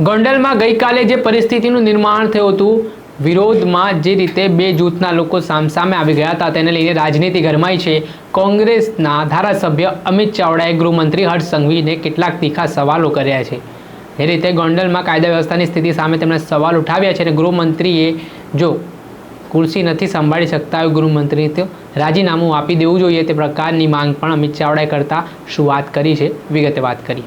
ગોંડલમાં ગઈકાલે જે પરિસ્થિતિનું નિર્માણ થયું હતું, વિરોધમાં જે રીતે બે જૂથના લોકો સામસામે આવી ગયા હતા, તેને લઈને રાજનીતિ ગરમાઈ છે. કોંગ્રેસના ધારાસભ્ય અમિત ચાવડાએ ગૃહમંત્રી હર્ષ સંઘવીને કેટલાક તીખા સવાલો કર્યા છે. એ રીતે ગોંડલમાં કાયદા વ્યવસ્થાની સ્થિતિ સામે તેમણે સવાલ ઉઠાવ્યા છે અને ગૃહમંત્રીએ જો કુર્સી નથી સંભાળી શકતા હોય ગૃહમંત્રી તો રાજીનામું આપી દેવું જોઈએ તે પ્રકારની માંગ પણ અમિત ચાવડાએ કરતા શું વાત કરી છે? વિગતે વાત કરી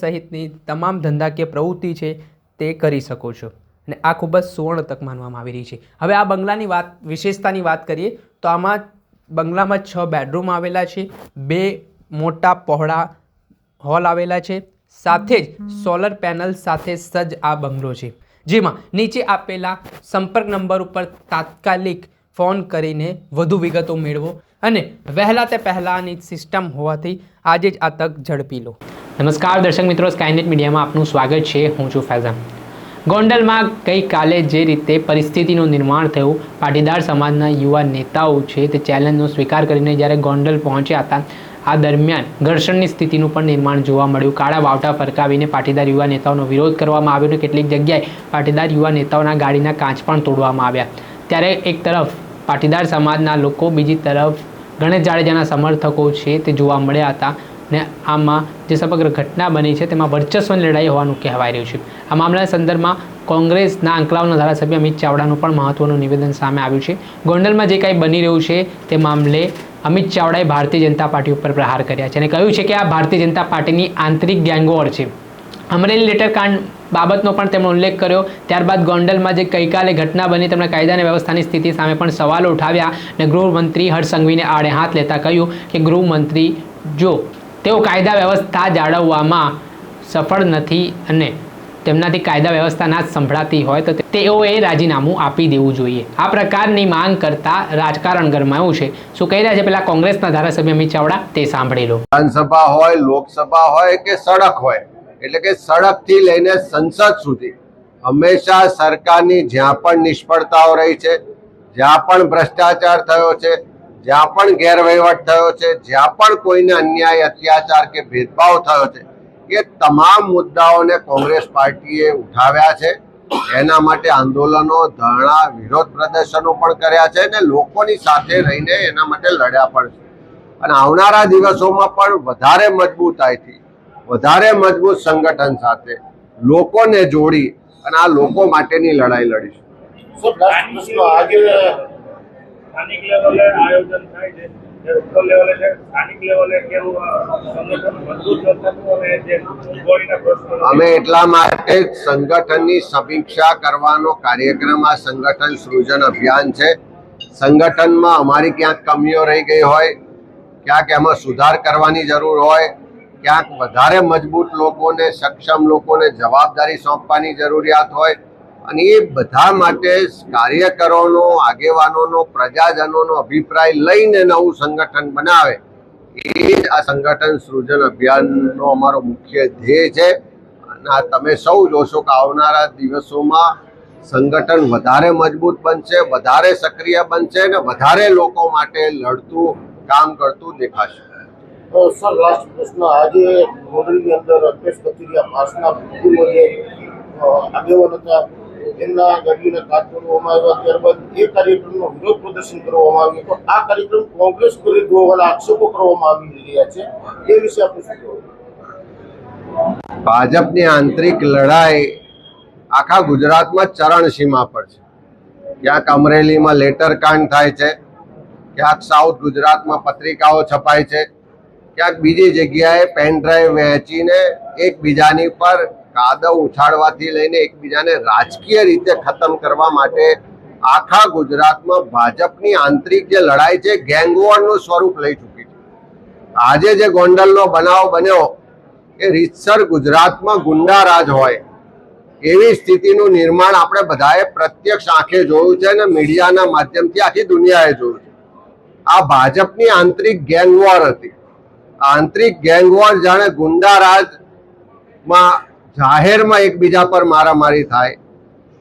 સહિતની તમામ ધંધાકીય પ્રવૃત્તિ છે તે કરી શકો છો. અને આ ખૂબ જ સુવર્ણ તક માનવામાં આવી રહી છે. હવે આ બંગલાની વાત, વિશેષતાની વાત કરીએ, તો આમાં બંગલામાં છ બેડરૂમ આવેલા છે, બે મોટા પહોળા હોલ આવેલા છે, સાથે જ સોલર પેનલ સાથે સજ્જ આ બંગલો છે. જેમાં નીચે આપેલા સંપર્ક નંબર ઉપર તાત્કાલિક ફોન કરીને વધુ વિગતો મેળવો અને વહેલા તે પહેલાંની સિસ્ટમ હોવાથી આજે જ આ તક ઝડપી લો. નમસ્કાર દર્શક મિત્રો સ્કાયનેટ મીડિયામાં આપનું સ્વાગત છે. હું છું ફૈઝાન. ગોંડલમાં ગઈકાલે જે રીતે પરિસ્થિતિનું નિર્માણ થયું, પાટીદાર સમાજના યુવા નેતાઓ છે તે ચેલેન્જનો સ્વીકાર કરીને જ્યારે ગોંડલ પહોંચ્યા હતા, આ દરમિયાન ઘર્ષણની સ્થિતિનું પણ નિર્માણ જોવા મળ્યું. કાળા વાવટા ફરકાવીને પાટીદાર યુવા નેતાઓનો વિરોધ કરવામાં આવ્યો અને કેટલીક જગ્યાએ પાટીદાર યુવા નેતાઓના ગાડીના કાચ પણ તોડવામાં આવ્યા. ત્યારે એક તરફ પાટીદાર સમાજના લોકો, બીજી તરફ ગણેશ જાડેજાના સમર્થકો છે તે જોવા મળ્યા હતા. ને આમાં જે સમગ્ર ઘટના બની છે તેમાં વર્ચસ્વની લડાઈ હોવાનું કહેવાઈ રહ્યું છે. આ મામલાના સંદર્ભમાં કોંગ્રેસના અંકલાવના ધારાસભ્ય અમિત ચાવડાનું પણ મહત્વનું નિવેદન સામે આવ્યું છે. ગોંડલમાં જે કાંઈ બની રહ્યું છે તે મામલે અમિત ચાવડાએ ભારતીય જનતા પાર્ટી ઉપર પ્રહાર કર્યા છે અને કહ્યું છે કે આ ભારતીય જનતા પાર્ટીની આંતરિક ગેંગવોર છે. અમરેલી લેટર કાંડ બાબતનો પણ તેમણે ઉલ્લેખ કર્યો. ત્યારબાદ ગોંડલમાં જે ગઈકાલે ઘટના બની તેમણે કાયદા અને વ્યવસ્થાની સ્થિતિ સામે પણ સવાલો ઉઠાવ્યા અને ગૃહમંત્રી હર્ષ સંઘવીને આડે હાથ લેતા કહ્યું કે ગૃહમંત્રી જો તેઓ કાયદા વ્યવસ્થા જાળવવામાં સફળ નથી અને તેમનાથી કાયદા વ્યવસ્થા ના સંભળાતી હોય તો તેઓએ રાજીનામું આપી દેવું જોઈએ. આ પ્રકારની માંગ કરતા રાજકારણ ગરમાયું છે. શું કહી રહ્યા છે પેલા કોંગ્રેસના ધારાસભ્ય અમિત ચાવડા? તે સાંભળી લો વિધાનસભા હોય, લોકસભા હોય કે સડક હોય, એટલે કે સડકથી લઈને સંસદ સુધી, હંમેશા સરકારની જ્યાં પણ નિષ્ફળતાઓ રહી છે, જ્યાં પણ ભ્રષ્ટાચાર થયો છે જ્યાં પણ ગેરવહીવટ થયો છે, જ્યાં પણ કોઈને અન્યાય, અત્યાચાર કે ભેદભાવ થયો છે, એ તમામ મુદ્દાઓને કોંગ્રેસ પાર્ટીએ ઉઠાવ્યા છે. એના માટે આંદોલનો, ધરણા, વિરોધ પ્રદર્શનો પણ કર્યા છે અને લોકોની સાથે રહીને એના માટે લડ્યા પણ છે. અને આવનારા દિવસોમાં પણ વધારે મજબૂતાઈથી વધારે મજબૂત સંગઠન સાથે લોકોને જોડી અને આ લોકો માટેની લડાઈ લડીશું સર લાસ્ટ પ્રશ્ન આજે સ્થાનિક લેવલે આયોજન થાય છે અમે એટલા માટે સંગઠનની સમીક્ષા કરવાનો કાર્યક્રમ આ સંગઠન સૃજન અભિયાન છે. સંગઠનમાં અમારી ક્યાંક કમીઓ રહી ગઈ હોય, ક્યાંક એમાં સુધાર કરવાની જરૂર હોય, ક્યાંક વધારે મજબૂત લોકોને, સક્ષમ લોકોને જવાબદારી સોંપવાની જરૂરિયાત હોય અને એ બધા માટે કાર્યકરોનો, આગેવાનોનો, પ્રજાજનોનો અભિપ્રાય લઈને નવું સંગઠન બનાવે. એ જ આ સંગઠન સૃજન અભિયાનનો અમારો મુખ્ય ધ્યેય છે. અને આ તમે સૌ જોશો કે આવનારા દિવસોમાં સંગઠન વધારે મજબૂત બનશે, વધારે સક્રિય બનશે અને વધારે લોકો માટે લડતું, કામ કરતું દેખાશે. આજે એમના ગાડીઓને કાચ કરવામાં આવ્યા, ત્યારબાદ એ કાર્યક્રમનો વિરોધ પ્રદર્શન કરવામાં આવ્યું તો આ કાર્યક્રમ કોંગ્રેસ કરી હોવાના આક્ષેપો કરવામાં આવી રહ્યા છે. એ વિશે આપણે શું ભાજપની આંતરિક લડાઈ આખા ગુજરાતમાં ચરણસીમા પર છે. ક્યાંક અમરેલીમાં લેટર કાંડ થાય છે, ક્યાંક સાઉથ ગુજરાતમાં પત્રિકાઓ છપાય છે, ક્યાંક બીજી જગ્યાએ પેન ડ્રાઈવ વહેંચીને એકબીજાની પર કાદવ ઉછાળવાથી લઈને એકબીજાને રાજકીય રીતે ખતમ કરવા માટે આખા ગુજરાતમાં ભાજપની આંતરિક જે લડાઈ છે ગેંગવોરનું સ્વરૂપ લઈ ચૂકી છે. આજે જે ગોંડલનો બનાવ બન્યો, એ રીતસર ગુજરાતમાં ગુંડા રાજ હોય, એવી સ્થિતિનું નિર્માણ આપણે બધાએ પ્રત્યક્ષ આંખે જોયું છે અને મીડિયાના માધ્યમથી આખી દુનિયાએ જોયું છે. આ ભાજપની આંતરિક ગેંગવોર હતી. આંતરિક ગેંગવોર જાણે ગુંડા રાજમાં જાહેરમાં એકબીજા પર મારામારી થાય,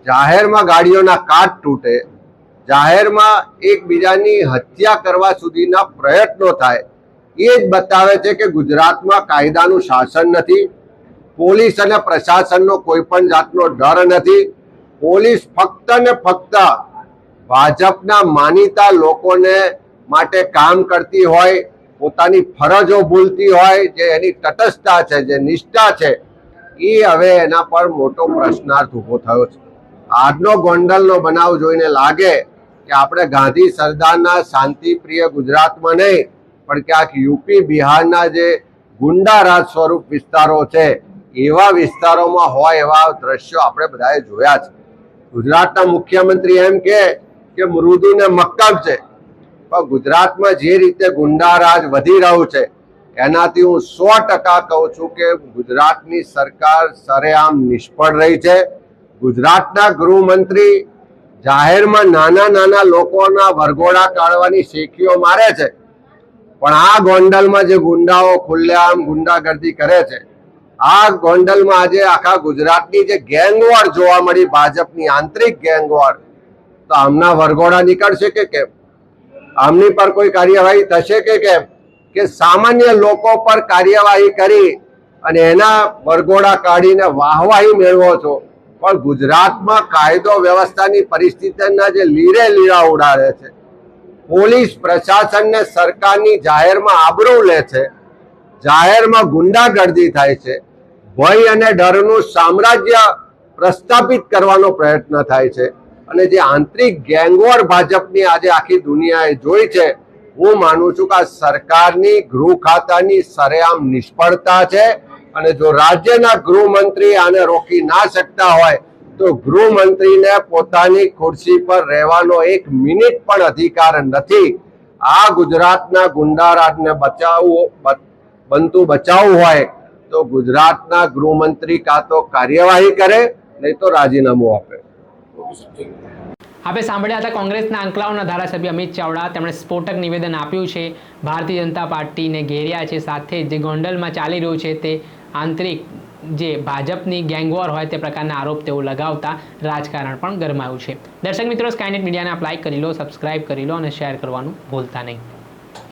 જાહેરમાં ગાડીઓના કાચ તૂટે, જાહેરમાં એકબીજાની હત્યા કરવા સુધીના પ્રયત્નો થાય, એ જ બતાવે છે કે ગુજરાતમાં કાયદાનું શાસન નથી, પોલીસ અને પ્રશાસનનો કોઈ પણ જાતનો ડર નથી, પોલીસ ફક્ત ને ફક્ત ભાજપના માનીતા લોકોને માટે કામ કરતી હોય, પોતાની ફરજો ભૂલતી હોય, જે એની તટસ્થતા છે, જે નિષ્ઠા છે એ હવે એના પર મોટો પ્રશ્નાર્થ ઊભો થયો છે. આજનો ગોંડલનો બનાવ જોઈને લાગે કે આપણે ગાંધી સરદારના શાંતિપ્રિય ગુજરાતમાં નહીં, પણ ક્યાંક યુપી બિહારના જે ગુંડા રાજ સ્વરૂપ વિસ્તારો છે, એવા વિસ્તારોમાં હોય એવા દ્રશ્યો આપણે બધાએ જોયા છે. ગુજરાતના મુખ્યમંત્રી એમ કે કે મૃદુ ને મક્કમ છે. પણ ગુજરાતમાં જે રીતે ગુંડારાજ વધી રહ્યું છે એનાથી હું સો ટકા કહું છું કે ગુજરાતની સરકાર સરેઆમ નિષ્ફળ રહી છે. ગુજરાતના ગૃહમંત્રી જાહેરમાં નાના નાના લોકોના વરઘોડા કાઢવાની શેખીઓ મારે છે. પણ આ ગોંડલમાં જે ગુંડાઓ ખુલ્લેઆમ ગુંડાગર્દી કરે છે, આ ગોંડલમાં આજે આખા ગુજરાતની જે ગેંગવોર જોવા મળી, ભાજપની આંતરિક ગેંગવોર, તો આમના વરઘોડા નીકળશે કે કેમ? આમની પર કોઈ કાર્યવાહી થશે કે કેમ? કે સામાન્ય લોકો પર કાર્યવાહી કરી અને એના વરઘોડા કાઢીને વાહવાહી મેળવો છો. પણ ગુજરાતમાં કાયદો વ્યવસ્થાની પરિસ્થિતિના જે લીરે લીરા ઉડાડે છે. પોલીસ પ્રશાસનને સરકારની જાહેરમાં આબરૂ લે છે. જાહેરમાં ગુંડાગર્દી થાય છે. ભય અને ડરનું સામ્રાજ્ય પ્રસ્થાપિત કરવાનો પ્રયત્ન થાય છે. અને જે આંતરિક ગેંગવોર ભાજપની આજે આખી દુનિયાએ જોઈ છે હું માનું છું કે આ સરકારની ગૃહ ખાતાની સરેઆમ નિષ્ફળતા છે અને જો રાજ્યના ગૃહમંત્રી આને રોકી ના શકતા હોય, તો ગૃહમંત્રીને પોતાની ખુરશી પર રહેવાનો એક મિનિટ પણ અધિકાર નથી. આ ગુજરાતના ગુંડારાજને બચાવવું બનતું બચાવવું હોય, તો ગુજરાતના ગૃહમંત્રી કાં તો કાર્યવાહી કરે, નહીં તો રાજીનામું આપે. આપણે સાંભળ્યા હતા કોંગ્રેસના આંકલાઓના ધારાસભ્ય અમિત ચાવડા. તેમણે સ્ફોટક નિવેદન આપ્યું છે. ભારતીય જનતા પાર્ટીને ઘેર્યા છે. સાથે જે ગોંડલમાં ચાલી રહ્યું છે તે આંતરિક જે ભાજપની ગેંગવોર હોય તે પ્રકારના આરોપ તેઓ લગાવતા રાજકારણ પણ ગરમાયું છે. દર્શક મિત્રો સ્કાયનેટ મીડિયાને આપ લાઇક કરી લો સબસ્ક્રાઇબ કરી લો અને શેર કરવાનું ભૂલતા નહીં.